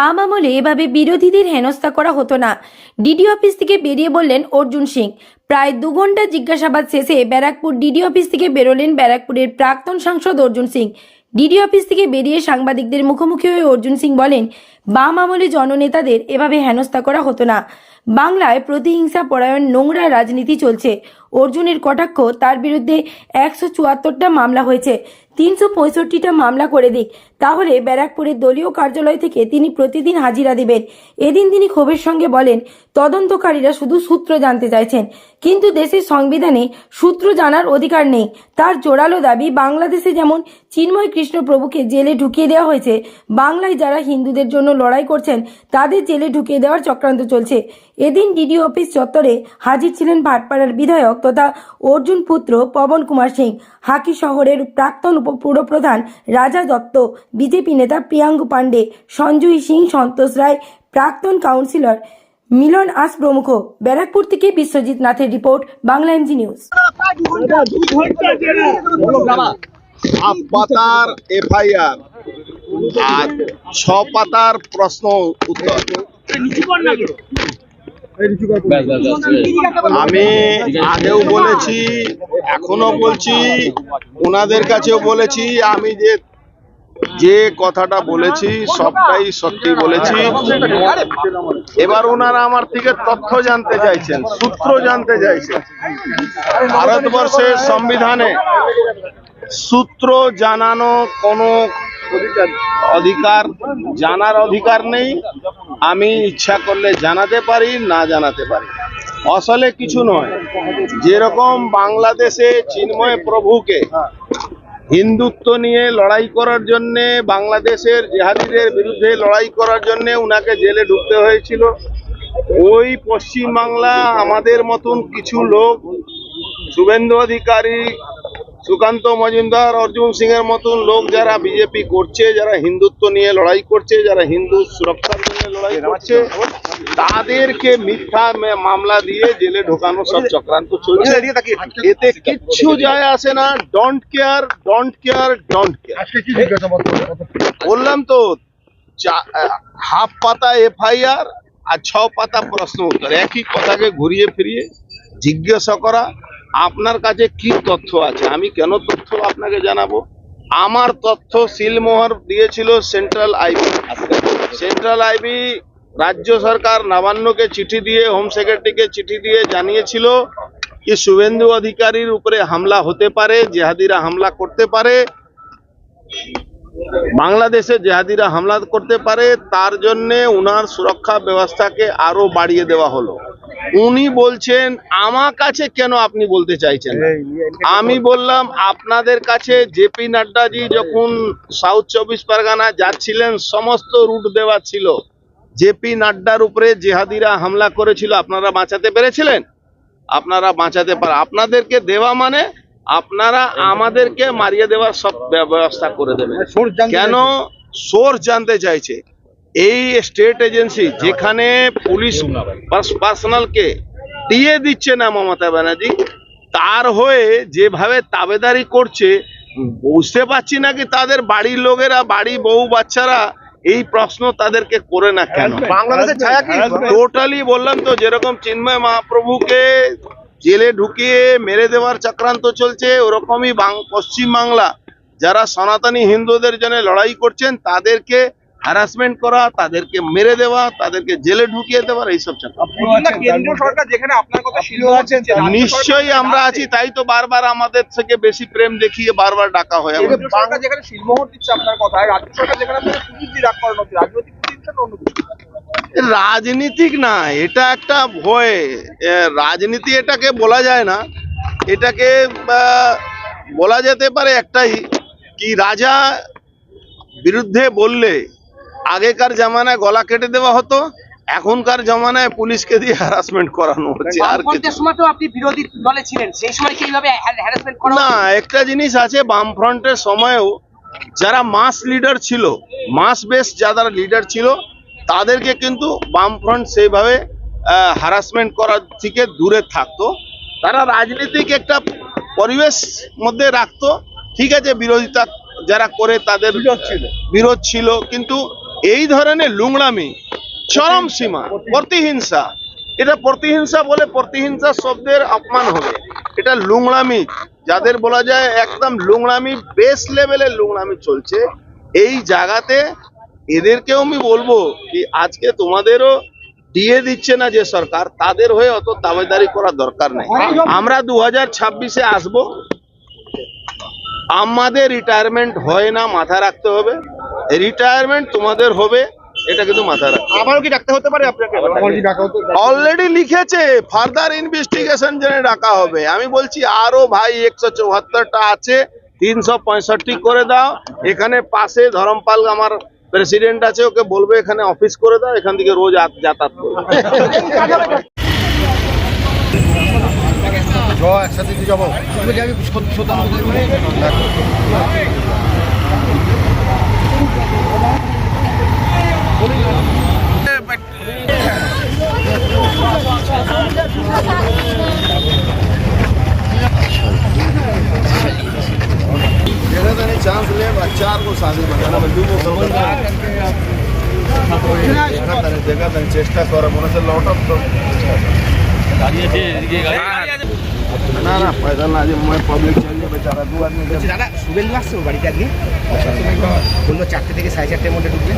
বাম আমলে এভাবে বিরোধীদের হেনস্থা করা হতো না। ডিডি অফিস থেকে বেরিয়ে বললেন অর্জুন সিং। প্রায় দু ঘণ্টা জিজ্ঞাসাবাদ শেষে ব্যারাকপুর ডিডি অফিস থেকে বেরোলেন ব্যারাকপুরের প্রাক্তন সাংসদ অর্জুন সিং। ডিডি অফিস থেকে বেরিয়ে সাংবাদিকদের মুখোমুখি হয়ে অর্জুন সিং বলেন বাম আমলে জননেতাদের এভাবে হেনস্থা করা হতো না। বাংলায় প্রতিহিংসা পরায়ণ নোংরা রাজনীতি চলছে। অর্জুনের কটাক্ষ, তার বিরুদ্ধে একশো চুয়াত্তরটা মামলা হয়েছে। তিনশো পঁয়ষট্টিটা মামলা করে দিক। তাহলে ব্যারাকপুরের দলীয় কার্যালয় থেকে তিনি প্রতিদিন হাজিরা দিবেন। এদিন তিনি ক্ষোভের সঙ্গে বলেন, তদন্তকারীরা শুধু সূত্র জানতে চাইছেন। কিন্তু দেশের সংবিধানে সূত্র জানার অধিকার নেই। তার জোরালো দাবি, বাংলাদেশে যেমন চিন্ময় কৃষ্ণ প্রভুকে জেলে ঢুকিয়ে দেওয়া হয়েছে, বাংলায় যারা হিন্দুদের জন্য লড়াই করছেন, তাদের জেলে ঢুকিয়ে দেওয়ার চক্রান্ত চলছে। এদিন ডিডি অফিস চত্বরে হাজির ছিলেন ভাটপাড়ার বিধায়ক তথা অর্জুন পুত্র পবন কুমার সিং। হাকি শহরের প্রাক্তন পুরপ্রধান রাজা দত্ত, বিজেপি নেতা প্রিয়াঙ্গু পাণ্ডে সঞ্জয় সিং, সন্তোষ রায়, প্রাক্তন কাউন্সিলর মিলন আস প্রমুখ। ব্যারাকপুর থেকে বিশ্বজিৎ নাথের রিপোর্ট, বাংলা এমজি নিউজ। ছ পাতার প্রশ্ন উত্তর। আমি আগেও বলেছি এখনও বলছি, ওনাদের কাছেও বলেছি, আমি যে যে কথাটা বলেছি, সবটাই সত্যি বলেছি। এবার ওনারা আমার থেকে তথ্য জানতে চাইছেন, সূত্র জানতে চাইছেন। ভারতবর্ষের সংবিধানে সূত্র জানানো কোনো অধিকার, জানার অধিকার নেই। আমি ইচ্ছা করলে জানাতে পারি, না জানাতে পারি। আসলে কিছু নয়। যেরকম বাংলাদেশে চিন্ময় প্রভুকে হিন্দুত্ব নিয়ে লড়াই করার জন্য, বাংলাদেশের জেহাদিদের বিরুদ্ধে লড়াই করার জন্য উনাকে জেলে ঢুকতে হয়েছিল, ওই পশ্চিম বাংলা আমাদের মতন কিছু লোক, শুভেন্দু অধিকারী সুকান্ত মজুমদার অর্জুন সিং এর মতন লোক যারা বিজেপি করছে যারা হিন্দুত্ব নিয়ে লড়াই করছে যারা হিন্দু সুরক্ষার জন্য লড়াই করছে তাদেরকে মিথ্যা মামলা দিয়ে জেলে ঢোকানো সব চক্রান্ত চলছে। এতে কিচ্ছু যায় আসে না। Don't care don't care don't care বললাম তো হাফ পাতা এফআইআর আর ছ পাতা প্রশ্ন উত্তর। একই কথাকে ঘুরিয়ে ফিরিয়ে জিজ্ঞাসা করা আপনার কাছে কি তথ্য আছে? আমি কেন তথ্য আপনাকে জানাব? আমার তথ্য সিলমোহর দিয়েছিল সেন্ট্রাল আইবি সেন্ট্রাল আইবি রাজ্য সরকার নবান্নকে চিঠি দিয়ে, হোম সেক্রেটারিকে চিঠি দিয়ে জানিয়েছিল কি শুভেন্দু অধিকারীর উপরে হামলা হতে পারে, জেহাদিরা হামলা করতে পারে, বাংলাদেশে জেহাদিরা হামলা করতে পারে, তার জন্যে উনার সুরক্ষা ব্যবস্থাকে আরও বাড়িয়ে দেওয়া হলো। উনি বলছেন আমার কাছে কেন আপনি বলতে চাইছেন আমি বললাম আপনাদের কাছে জেপি নাড্ডাজি যখন সাউথ চব্বিশ পরগনা যাচ্ছিলেন সমস্ত রুট দেওয়া ছিল। জেপি নাড্ডার উপরে জেহাদিরা হামলা করেছিল আপনারা বাঁচাতে পেরেছিলেন? আপনারা বাঁচাতে পারে আপনাদেরকে দেওয়া মানে আপনারা আমাদেরকে মারিয়ে দেওয়ার সব ব্যবস্থা করে দেবেন। কেন? সোর্স জানতে চাইছে। এই স্টেট এজেন্সি যেখানে পুলিশ পার্সোনালকে দিয়ে দিচ্ছে না মমতা ব্যানার্জি তার হয়ে যেভাবে তাবেদারি করছে বুঝতে পারছি না কি তাদের বাড়ির লোকেরা বাড়ি বউ বাচ্চারা এই প্রশ্ন তাদেরকে করে না কেন? বাংলাদেশের ছায়া কি? টোটালি বললাম তো যেরকম চিন্ময় মহাপ্রভুকে জেলে ঢুকিয়ে মেরে দেওয়ার চক্রান্ত চলছে ওরকমই বাং- পশ্চিম বাংলা যারা সনাতনী হিন্দুদের জন্য লড়াই করছেন তাদেরকে হ্যারাসমেন্ট করা তাদেরকে মেরে দেওয়া তাদেরকে জেলে ঢুকিয়ে দেওয়ার এইসব চক্রান্ত কেন্দ্রীয় সরকার যেখানে আপনার কথা শিল্প আছেন নিশ্চয়ই আমরা আছি তাই তো বারবার আমাদের থেকে বেশি প্রেম দেখিয়ে বারবার ডাকা হয়। রাজনীতিক না এটা একটা ভয়। রাজনীতি এটাকে বলা যায় না। এটাকে বলা যেতে পারে একটাই কি রাজা বিরুদ্ধে বললে আগেকার জামানায় গলা কেটে দেওয়া হতো এখনকার জামানায় পুলিশকে দিয়ে হ্যারাসমেন্ট করানো হচ্ছে আর কিছু বামফ্রন্টের সময় তো আপনি বিরোধী দলে ছিলেন সেই সময় কি হ্যারাসমেন্ট করা না একটা জিনিস আছে বামফ্রন্টের সময়েও যারা মাস লিডার ছিল মাস বেস যারা লিডার ছিল তাদেরকে কিন্তু বামফ্রন্ট সেইভাবে হ্যারাসমেন্ট করার থেকে দূরে থাকতো। তারা রাজনীতিক একটা পরিবেশ মধ্যে রাখতো ঠিক আছে বিরোধিতা যারা করে তাদের বিরোধ ছিল। বিরোধ ছিল কিন্তু এই ধরনের লুংড়ামি চরম সীমা, প্রতিহিংসা, এটা প্রতিহিংসা বলে প্রতিহিংসা শব্দের অপমান হবে। এটা লুংড়ামি যাদের বলা যায় একদম লুংড়ামি বেস লেভেলের লুংড়ামি চলছে। এই জায়গাতে এদেরকেও আমি বলব কি, আজকে তোমাদেরও দিয়ে দিচ্ছে না যে সরকার, তাদের হয়ে অত দাবেদারি করার দরকার নেই। আমরা দু হাজার ছাব্বিশে আসব। আমাদের রিটায়ারমেন্ট হয় না, মাথায় রাখতে হবে। রিটায়ারমেন্ট তোমাদের হবে এটা কিন্তু মাথায় রাখতে হবে। আবারও কি ডাকতে হতে পারে আপনাকে? অলরেডি লিখেছে ফার্দার ইনভেস্টিগেশন জন্য ডাকা হবে। আমি বলছি আরও ভাই একশো চৌহাত্তরটা আছে তিনশো পঁয়ষট্টি করে দাও। এখানে পাশে ধরমপাল আমার প্রেসিডেন্ট আছে ওকে বলবে এখানে অফিস করে দাও এখান থেকে রোজ যাতায়াত করবে। একসাথে যাব? যাবি ले चार को शादी बनाना बंधु को जगह तो चेष्टा कर মনে হচ্ছে লটক তো না না পয়সা না যে মই পাবলিক চালিয়ে বেচারা দু আদমি বলছি দাদা শুভেন্দু আসছে ওর বাড়িতে আজকে বললো চারটে থেকে সাড়ে চারটের মধ্যে ঢুকবে